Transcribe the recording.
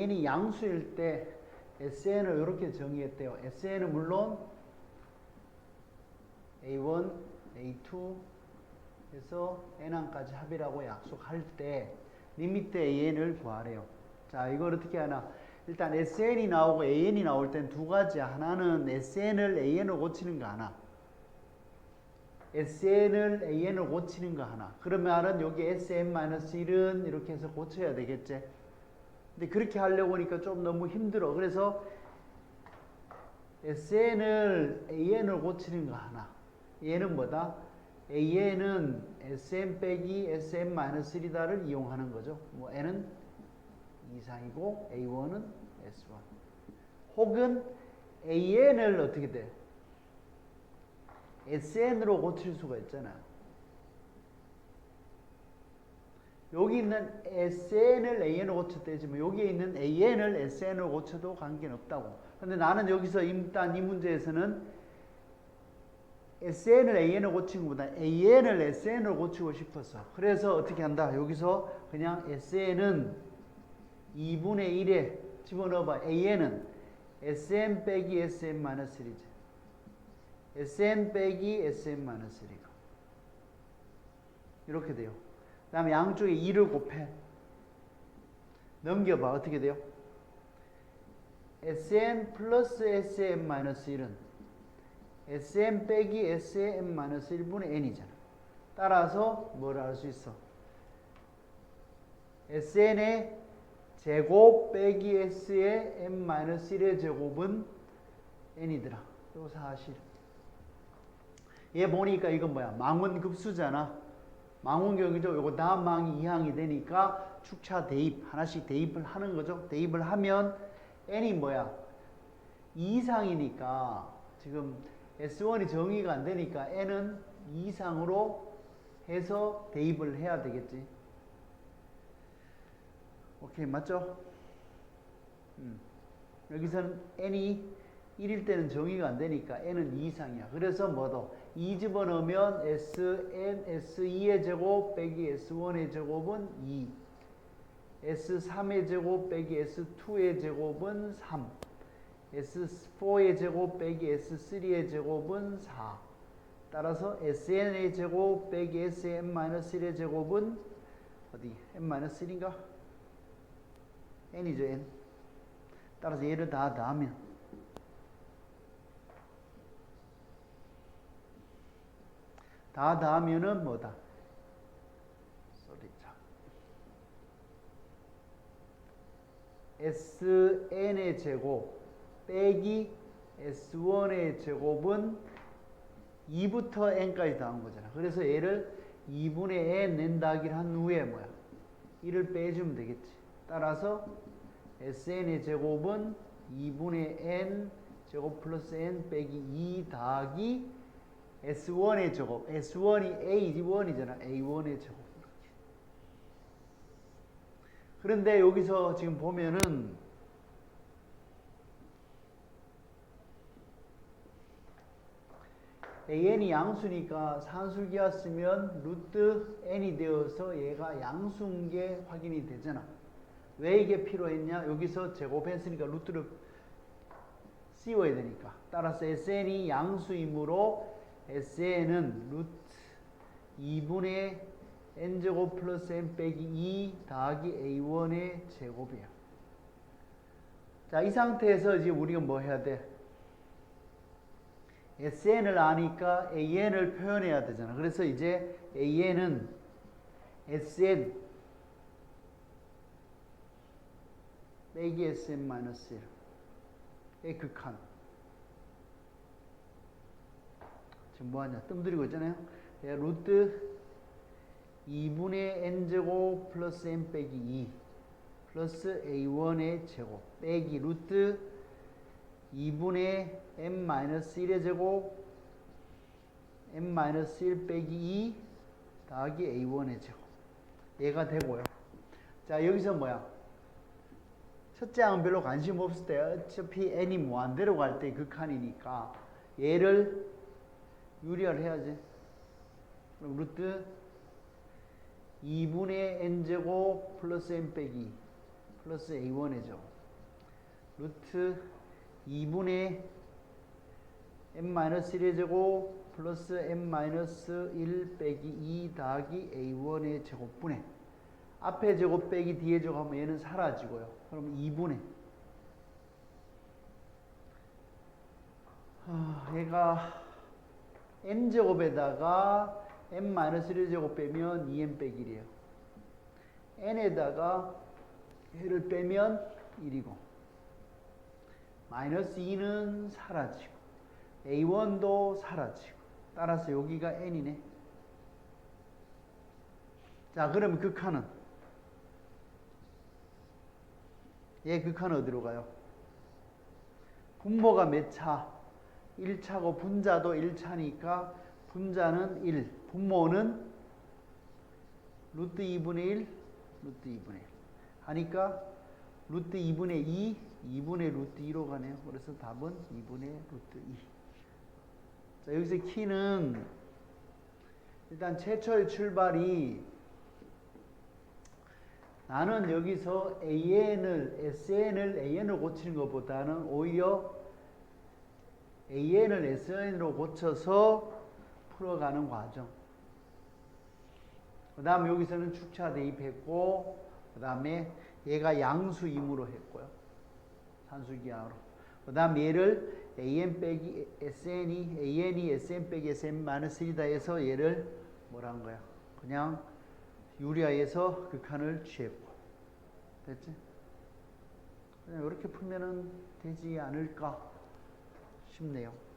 n이 양수일 때 SN을 이렇게 정의했대요. SN은 물론 A1, A2 해서 N항까지 합이라고 약속할 때 리미트 AN을 구하래요. 자, 이걸 어떻게 하나? 일단 SN이 나오고 AN이 나올 땐 두 가지야. 하나는 SN을 AN으로 고치는 거 하나. SN을 AN으로 고치는 거 하나. 그러면은 여기 SN-1은 이렇게 해서 고쳐야 되겠지. 근데 그렇게 하려고 하니까 좀 너무 힘들어. 그래서 SN을 AN으로 고치는 거 하나. 얘는 뭐다? AN은 SM 빼기 SM-1이다를 이용하는 거죠. 뭐 N은 이상이고 A1은 S1. 혹은 AN을 어떻게 돼? SN으로 고칠 수가 있잖아. 여기 있는 SN을 AN으로 고쳤대지만 여기에 있는 AN을 SN으로 고쳐도 관계는 없다고. 근데 나는 여기서 일단 이 문제에서는 SN을 AN으로 고친 것보다 AN을 SN으로 고치고 싶었어. 그래서 어떻게 한다? 여기서 그냥 SN은 2분의 1에 집어넣어봐. AN은 SN 빼기 SM 마이너스 1이지. SN 빼기 SM 마이너스 1이고. 이렇게 돼요. 그 다음에 양쪽에 2를 곱해. 넘겨봐. 어떻게 돼요? SN 플러스 SM 마이너스 1은 SM 빼기 SM 마이너스 1분의 N이잖아. 따라서 뭐를 할수 있어? SN의 제곱 빼기 S의 M 마이너스 1의 제곱은 N이더라. 요 사실. 얘 보니까 이건 뭐야? 망원 급수잖아. 망원경이죠. 요거 다음 망이 2항이 되니까 축차 대입 하나씩 대입을 하는 거죠. 대입을 하면 n이 뭐야? 2 이상이니까 지금 S1이 정의가 안 되니까 n은 2 이상으로 해서 대입을 해야 되겠지. 오케이 맞죠? 음. 여기서는 n이 1일 때는 정의가 안 되니까 n은 2 이상이야. 그래서 뭐도 2 집어넣으면 sn s2의 제곱 빼기 s1의 제곱은 2. s3의 제곱 빼기 s2의 제곱은 3. s4의 제곱 빼기 s3의 제곱은 4. 따라서 sn의 제곱 빼기 sn-1의 제곱은 어디? n-1인가? n이죠, n. 따라서 얘를 다 더하면 다 더하면은 뭐다? SN의 제곱 빼기 S1의 제곱은 2부터 N까지 더한 거잖아. 그래서 얘를 2분의 N 더하기를 한 후에 뭐야? 1을 빼주면 되겠지. 따라서 SN의 제곱은 2분의 N 제곱 플러스 N 빼기 2 더하기 S1의 제곱. S1이 A1이잖아. A1의 제곱. 그런데 여기서 지금 보면은 AN이 양수니까 산술기였으면 루트 N이 되어서 얘가 양수인 게 확인이 되잖아. 왜 이게 필요했냐? 여기서 제곱했으니까 루트를 씌워야 되니까. 따라서 SN이 양수이므로 SN은 루트 2분의 n제곱 플러스 n 빼기 2 더하기 a1의 제곱이야. 자, 이 상태에서 이제 우리가 뭐 해야 돼? sn을 아니까 an을 표현해야 되잖아. 그래서 이제 an은 sn 빼기 sn 마이너스 1의 극한. 지금 뭐하냐? 뜸들이고 있잖아요. 루트 2분의 n제곱 플러스 n 빼기 2 플러스 a1의 제곱 빼기 루트 2분의 n 마이너스 1의 제곱 n 마이너스 1 빼기 2 더하기 a1의 제곱 얘가 되고요. 자 여기서 뭐야? 첫째 항은 별로 관심 없을 때 어차피 n이 무한대로 갈 때 극한이니까 얘를 유리화해야지. 그럼 루트 2분의 n제곱 플러스 n 빼기 플러스 a1의 제곱 루트 2분의 n-1의 제곱 플러스 n-1 빼기 2 더하기 a1의 제곱분의 앞에 제곱 빼기 뒤에 제곱하면 얘는 사라지고요. 그럼 2분의 아, 얘가 n제곱에다가 n-1의 제곱 빼면 2n 빼기 1이에요. n에다가 얘를 빼면 1이고 마이너스 2는 사라지고 a1도 사라지고 따라서 여기가 n이네. 자, 그럼 극한은 얘 극한 어디로 가요? 분모가 몇 차? 1차고 분자도 1차니까 분자는 1, 분모는 루트 2분의 1, 루트 2분의 1 하니까 루트 2분의 2, 2분의 루트 2로 가네요. 그래서 답은 2분의 루트 2. 자, 여기서 키는 일단 최초의 출발이 나는 여기서 AN을, SN을 AN으로 고치는 것보다는 오히려 AN을 SN으로 고쳐서 풀어가는 과정. 그 다음 여기서는 축차 대입했고, 그 다음에 얘가 양수임으로 했고요. 산수기하로. 그 다음 얘를 AN 빼기 SN이, AN이 SN 빼기 SN 마이너스 1이다 해서 얘를 뭐란 거야. 그냥 유리아에서 극한을 취했고. 됐지? 그냥 이렇게 풀면은 되지 않을까 싶네요.